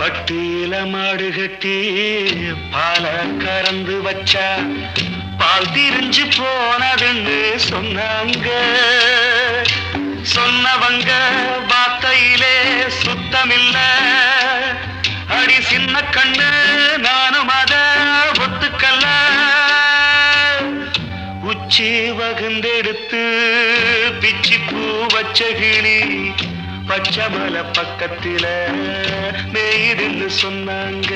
கட்டி பால கறந்து வச்சா பால் திரிஞ்சு போனதுன்னு சொன்னாங்க. சொன்னவங்க வார்த்தையிலே சுத்தமில்ல. அடி சின்ன கண்ணு நானும் அத ஒத்துக்கல்ல உச்சி வகுந்தெடுத்து பிச்சி பூ வச்ச கிளி பச்சை மலை பக்கத்தில மேயுதுன்னு சொன்னாங்க.